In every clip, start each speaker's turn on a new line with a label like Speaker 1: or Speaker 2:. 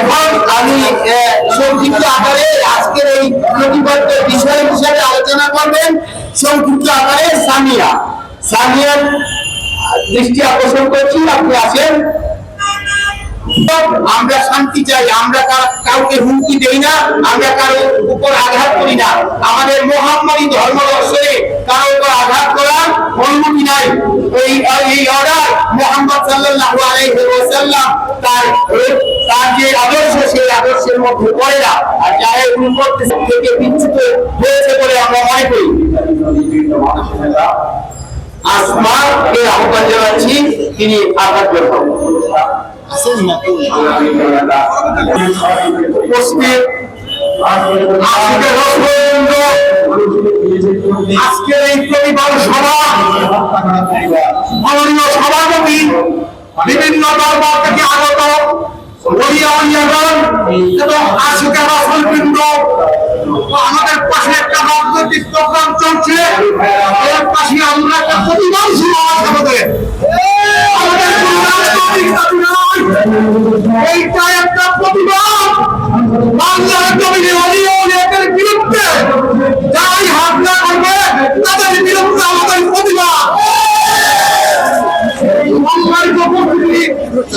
Speaker 1: এখন আমি সংক্ষিপ্ত আকারে আজকের এই বিষয় হিসাবে আলোচনা করবেন। সংক্ষিপ্ত আকারে দৃষ্টি আকর্ষণ করছি, আপনি আসেন আমরা শান্তি চাই, আমরা কাউকে হুমকি দেই না, আমরা কারও উপর আঘাত করি না। আমাদের মহামারী ধর্ম দর্শনে কারও উপর আঘাত করার অনুমতি নাই। এই অর্ডার মোহাম্মদ সাল্লাল্লাহু আলাইহি ওয়াসাল্লাম তার তার যে আদর্শ, সেই আদর্শের মধ্যে পড়ে না। আর যারা এগুলো করতেছে থেকে বিচ্যুত হয়েছে বলে আমরা মনে করি। আসমাকে আহ্বান জানাচ্ছি, তিনি আঘাত আজকের এই প্রতিবার সভা সভাপতি, বিভিন্ন দরবার থেকে আগত আমাদের পাশে একটা চলছে। এর পাশে একটা আমাদের এইটা একটা প্রতিবাদ বাংলার জমিনে অলিও অলিয়াদের বিরুদ্ধে যারাই হামলা করবে তাদের বিরুদ্ধে আমাদের প্রতিবাদ সম্মানিত উপস্থিতি,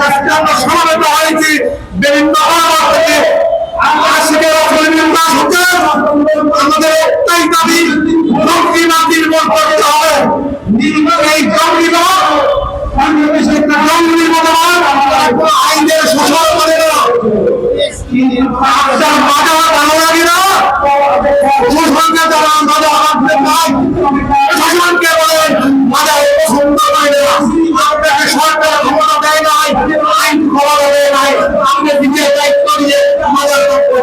Speaker 1: আজকে আমরা সমাবেত হয়েছি। বিভিন্ন থেকে আশিকের আমাদের একটাই দাবি জঙ্গিবাদ নির্মূল করতে হবে। এই জঙ্গিবাদ জঙ্গি বদলান আইনের শোষণ করে না। আপনার মাজা ভালো লাগে না। শোষণকে মাজা রাখতে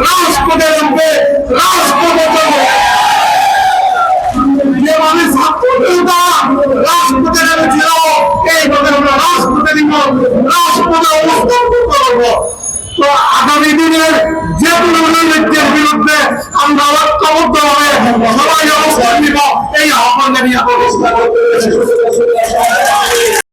Speaker 1: রাজপথে নামবে রাজপথে নেমেছিল এইভাবে আমরা রাজপথে নিব রাজপথে অবস্থান করব তো আগামী দিনের যে কোনো নৈরাজ্যের বিরুদ্ধে আমরা ঐক্যবদ্ধ হবে সবাই অবস্থান এই আহ্বান জানিয়ে অবস্থান করতে